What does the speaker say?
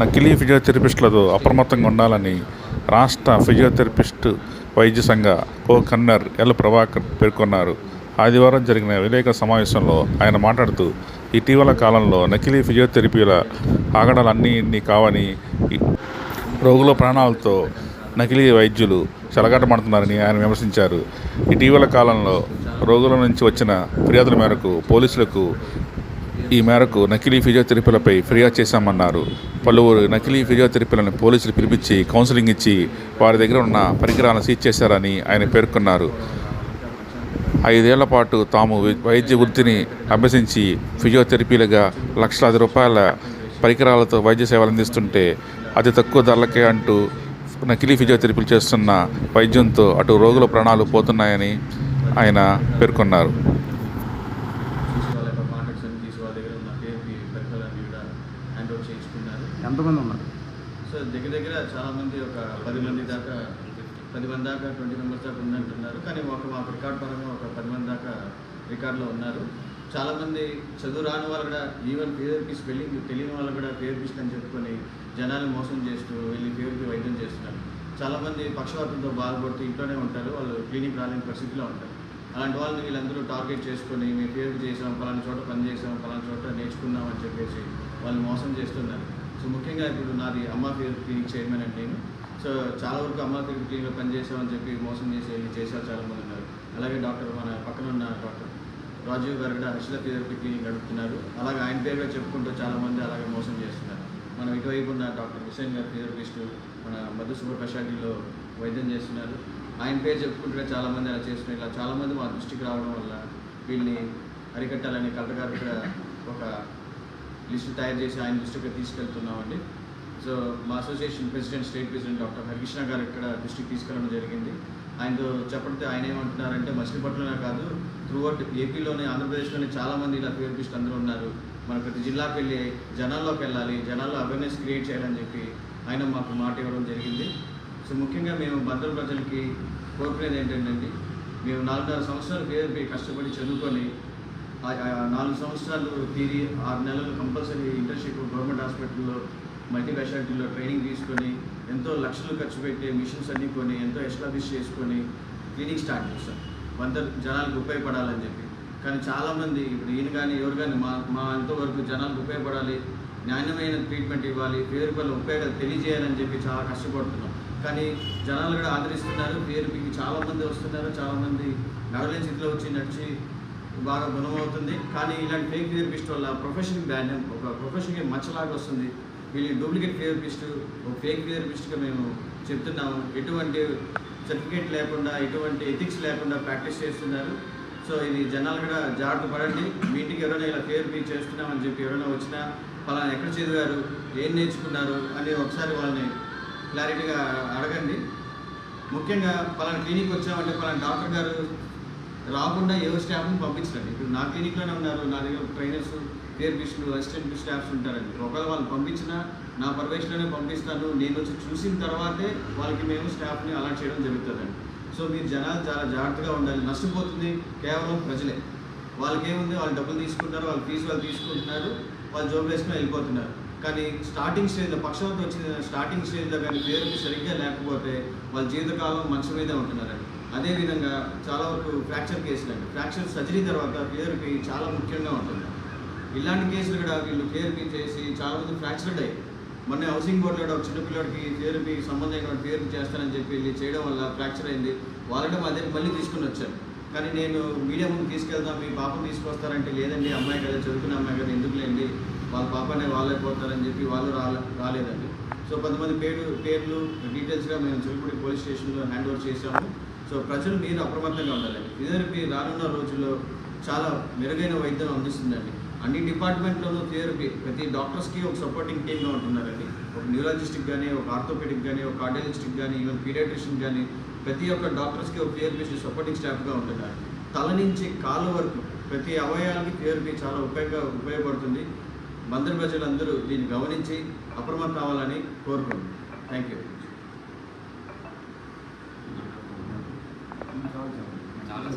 నకిలీ ఫిజియోథెరపిస్టులతో అప్రమత్తంగా ఉండాలని రాష్ట్ర ఫిజియోథెరపిస్ట్ వైద్య సంఘ కో కన్నర్ ఎల్ ప్రభాకర్ పేర్కొన్నారు. ఆదివారం జరిగిన విలేకరుల సమావేశంలో ఆయన మాట్లాడుతూ ఇటీవల కాలంలో నకిలీ ఫిజియోథెరపీల ఆగడాలన్నీ ఇన్ని కావని రోగుల ప్రాణాలతో నకిలీ వైద్యులు చెలగాటమాడుతున్నారని ఆయన విమర్శించారు. ఇటీవల కాలంలో రోగుల నుంచి వచ్చిన ఫిర్యాదుల మేరకు పోలీసులకు ఈ మేరకు నకిలీ ఫిజియోథెరపీలపై ఫిర్యాదు చేశామన్నారు. పలువురు నకిలీ ఫిజియోథెరపీలను పోలీసులు పిలిపించి కౌన్సిలింగ్ ఇచ్చి వారి దగ్గర ఉన్న పరికరాలను సీజ్ చేశారని ఆయన పేర్కొన్నారు. ఐదేళ్ళ పాటు తాము వైద్య వృత్తిని అభ్యసించి ఫిజియోథెరపీలుగా లక్షలాది రూపాయల పరికరాలతో వైద్య సేవలు అందిస్తుంటే అతి తక్కువ ధరలకే అంటూ నకిలీ ఫిజియోథెరపీలు చేస్తున్న వైద్యంతో అటు రోగుల ప్రాణాలు పోతున్నాయని ఆయన పేర్కొన్నారు చూసి వాళ్ళ యొక్క కాంటాక్ట్స్ అన్ని తీసి వాళ్ళ దగ్గర ఉన్న పేరుకి పరికరాలన్నీ కూడా హ్యాండ్ ఓవర్ చేయించుకున్నారు. ఎంతమంది ఉన్నారు? సో దగ్గర దగ్గర చాలామంది ఒక పది మంది దాకా పది మంది దాకా ట్వంటీ మెంబర్స్ దాకా ఉందంటున్నారు. కానీ ఒక మాకు రికార్డ్ పరంగా ఒక పది మంది దాకా రికార్డులో ఉన్నారు. చాలామంది చదువు రాని వాళ్ళు కూడా ఈవెన్ ఫిజియోథెరపీస్ వెళ్ళి తెలియని వాళ్ళు కూడా ఫిజియోథెరపిస్ట్ అని చెప్పుకొని జనాలు మోసం చేస్తూ వెళ్ళి ఫిజియోథెరపీ వైద్యం చేస్తున్నారు. చాలామంది పక్షవాతంతో బాధపడుతూ ఇంట్లోనే ఉంటారు. వాళ్ళు క్లినిక్ రాలేని పరిస్థితిలో ఉంటారు. అలాంటి వాళ్ళని వీళ్ళందరూ టార్గెట్ చేసుకొని మేము పేరు చేసాం పలానా చోట పని చేసాం పలానా చోట నేర్చుకున్నాం అని చెప్పేసి వాళ్ళు మోసం చేస్తున్నారు. సో ముఖ్యంగా ఇప్పుడు నాది అమ్మ పేరు క్లినిక్ చైర్మన్ అండి నేను. సో చాలా వరకు అమ్మ పేరు క్లినిక్లో పనిచేసామని చెప్పి మోసం చేసి వెళ్ళి చాలామంది ఉన్నారు. అలాగే డాక్టర్ మన పక్కన ఉన్న డాక్టర్ రాజీవ్ గారు కూడా హర్షిల ఫిజియోథెరపీ క్లినిక్ నడుపుతున్నారు. అలాగే ఆయన పేరుగా చెప్పుకుంటూ చాలామంది అలాగే మోసం చేస్తున్నారు. మనం ఇటువైపు ఉన్న డాక్టర్ హుసేన్ గారు ఫిజియోథెరపిస్ట్ మన మధు సూపర్ స్పెషాలిటీలో వైద్యం చేస్తున్నారు. ఆయన పేరు చెప్పుకుంటే చాలామంది అలా చేస్తున్నారు ఇలా చాలామంది మా దృష్టికి రావడం వల్ల వీళ్ళని అరికట్టాలని కలెక్టర్ గారు ఇక్కడ ఒక లిస్టు తయారు చేసి ఆయన దృష్టికి తీసుకెళ్తున్నామండి. సో మా association president state president doctor Harikrishna garu ఇక్కడ దృష్టికి తీసుకెళ్ళడం జరిగింది. ఆయనతో చెప్పడితే ఆయన ఏమంటున్నారంటే మచిలీపట్నంలో కాదు త్రూఅవుట్ ఏపీలోనే ఆంధ్రప్రదేశ్లోనే చాలామంది ఇలా థెరపిస్ట్ అందరూ ఉన్నారు. మన ప్రతి జిల్లాకి వెళ్ళి జనాల్లోకి వెళ్ళాలి జనాల్లో అవేర్నెస్ క్రియేట్ చేయాలని చెప్పి ఆయన మాకు మాట ఇవ్వడం జరిగింది. సో ముఖ్యంగా మేము బందరు ప్రజలకి కోరుకునేది ఏంటంటే మేము నాలుగున్నర సంవత్సరాలు పేరు కష్టపడి చదువుకొని నాలుగు సంవత్సరాలు తీరి ఆరు నెలలు కంపల్సరీ ఇంటర్న్షిప్ గవర్నమెంట్ హాస్పిటల్లో మల్టీ స్పెషాలిటీలో ట్రైనింగ్ తీసుకొని ఎంతో లక్షలు ఖర్చు పెట్టి మిషన్స్ అన్ని కొని ఎంతో ఎస్టాబ్లిష్ చేసుకొని క్లినిక్ స్టార్ట్ చేస్తాం వంద జనాలకు ఉపయోగపడాలని చెప్పి. కానీ చాలామంది ఇప్పుడు ఈయన కానీ ఎవరు కానీ మా మా ఎంతవరకు జనాలకు ఉపయోగపడాలి నాణ్యమైన ట్రీట్మెంట్ ఇవ్వాలి పేరు వల్ల ఉపయోగాలు తెలియజేయాలని చెప్పి చాలా కష్టపడుతున్నాం. కానీ జనాలు కూడా ఆదరిస్తున్నారు. పేరుకి చాలామంది వస్తున్నారు. చాలామంది నడలేని స్థితిలో వచ్చి నడిచి బాగా గుణమవుతుంది. కానీ ఇలాంటి ఫేక్ థెరపిస్ట్ వల్ల ప్రొఫెషన్ బ్యాన్ ఒక ప్రొఫెషన్కి మచ్చలాగా వస్తుంది. వీళ్ళు డూప్లికేట్ థెరపిస్ట్ ఒక ఫేక్ థెరపిస్ట్గా మేము చెప్తున్నాము. ఎటువంటి సర్టిఫికేట్ లేకుండా ఎటువంటి ఎథిక్స్ లేకుండా ప్రాక్టీస్ చేస్తున్నారు. సో ఇది జనాలు కూడా జాగ్రత్త పడండి. మీటింగ్ ఎవరైనా ఇలా థెరపీ చేస్తున్నామని చెప్పి ఎవరైనా వచ్చినా పలానా ఎక్కడ చదివారు? ఏం నేర్చుకున్నారు? అని ఒకసారి వాళ్ళని క్లారిటీగా అడగండి. ముఖ్యంగా పలానా క్లినిక్ వచ్చామంటే పలానా డాక్టర్ గారు రాకుండా ఏవో స్టాఫ్ని పంపించండి ఇప్పుడు నా క్లినిక్లోనే ఉన్నారు నా దగ్గర ట్రైనర్స్ థెరపిస్టులు అసిస్టెంట్ స్టాఫ్స్ ఉంటారండి. ఒకవేళ వాళ్ళు పంపించినా నా పర్వేషన్లోనే పంపిస్తాను. నేను వచ్చి చూసిన తర్వాతే వాళ్ళకి మేము స్టాఫ్ని అలాట్ చేయడం జరుగుతుందండి. సో మీరు జనాలు చాలా జాగ్రత్తగా ఉండాలి. నష్టపోతుంది కేవలం ప్రజలే. వాళ్ళకి ఏముంది వాళ్ళు డబ్బులు తీసుకుంటారు వాళ్ళ ఫీజు వాళ్ళు తీసుకుంటున్నారు వాళ్ళు జోబు వేసుకుని వెళ్ళిపోతున్నారు. కానీ స్టార్టింగ్ స్టేజ్లో పక్షవాతం వచ్చిన స్టార్టింగ్ స్టేజ్లో కానీ పేరుకి సరిగ్గా లేకపోతే వాళ్ళ జీవితకాలం మంచం మీదే ఉంటున్నారండి. అదేవిధంగా చాలా వరకు ఫ్రాక్చర్ కేసులండి ఫ్రాక్చర్ సర్జరీ తర్వాత పేరుకి చాలా ముఖ్యంగా ఉంటుంది. ఇలాంటి కేసులు కూడా వీళ్ళు థెరపీ చేసి చాలా మంది ఫ్రాక్చర్డ్ అయ్యాయి మొన్న హౌసింగ్ బోర్డులో కూడా ఒక చిన్న పిల్లడికి థెరపీ సంబంధమైన థెరపీ చేస్తానని చెప్పి వెళ్ళి చేయడం వల్ల ఫ్రాక్చర్ అయింది. వాళ్ళంటే అదే మళ్ళీ తీసుకుని వచ్చాను కానీ నేను మీడియా ముందు తీసుకెళ్దాం మీ పాపం తీసుకొస్తారంటే లేదండి అమ్మాయి కదా చదువుకున్న అమ్మాయి కదా ఎందుకు లేండి వాళ్ళ పాపనే వాళ్ళే పోతారని చెప్పి వాళ్ళు రాలే రాలేదండి. సో కొంతమంది పేరు పేర్లు డీటెయిల్స్గా మేము చిలుపుడి పోలీస్ స్టేషన్లో హ్యాండ్ ఓవర్ చేశాము. సో ప్రజలు మీరు అప్రమత్తంగా ఉండాలండి. ఫిజియోథెరపీ రానున్న రోజుల్లో చాలా మెరుగైన వైద్యం అందిస్తుందండి. అన్ని డిపార్ట్మెంట్లోనూ థియరపీ ప్రతి డాక్టర్స్కి ఒక సపోర్టింగ్ టీమ్గా ఉంటున్నారండి. ఒక న్యూరాలజిస్ట్కి కానీ ఒక ఆర్థోపెడిక్ కానీ ఒక కార్డియాలజిస్ట్కి కానీ ఈవెన్ పీడియాట్రిషియన్ కానీ ప్రతి ఒక్క డాక్టర్స్కి ఒక థియరపిస్ట్ సపోర్టింగ్ స్టాఫ్గా ఉంటున్నారు తల నుంచి కాలు వరకు ప్రతి అవయవానికి థియరపీ చాలా ఉపయోగ ఉపయోగపడుతుంది. మందరి ప్రజలందరూ దీన్ని గమనించి అప్రమత్తం కావాలని కోరుకుంటున్నాను థ్యాంక్ యూ చాలా